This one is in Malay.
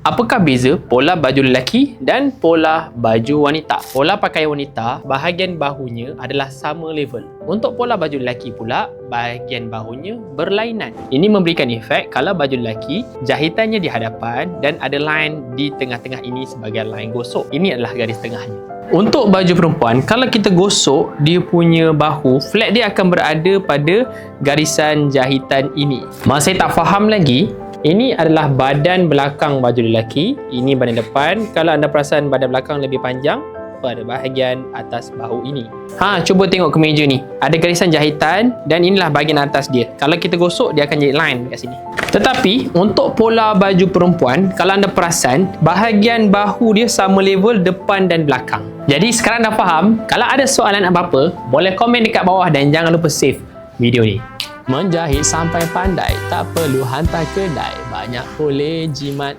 Apakah beza pola baju lelaki dan pola baju wanita? Pola pakaian wanita, bahagian bahunya adalah sama level. Untuk pola baju lelaki pula, bahagian bahunya berlainan. Ini memberikan efek kalau baju lelaki, jahitannya di hadapan dan ada line di tengah-tengah ini sebagai line gosok. Ini adalah garis tengahnya. Untuk baju perempuan, kalau kita gosok dia punya bahu, flat dia akan berada pada garisan jahitan ini. Masih tak faham lagi, ini adalah badan belakang baju lelaki. Ini badan depan. Kalau anda perasan badan belakang lebih panjang pada bahagian atas bahu ini. Ha, cuba tengok kemeja ni. Ada garisan jahitan dan inilah bahagian atas dia. Kalau kita gosok, dia akan jadi line dekat sini. Tetapi, untuk pola baju perempuan, kalau anda perasan, bahagian bahu dia sama level depan dan belakang. Jadi, sekarang dah faham. Kalau ada soalan apa-apa, boleh komen dekat bawah dan jangan lupa save video ni. Menjahit sampai pandai, tak perlu hantar kedai. Banyak boleh jimat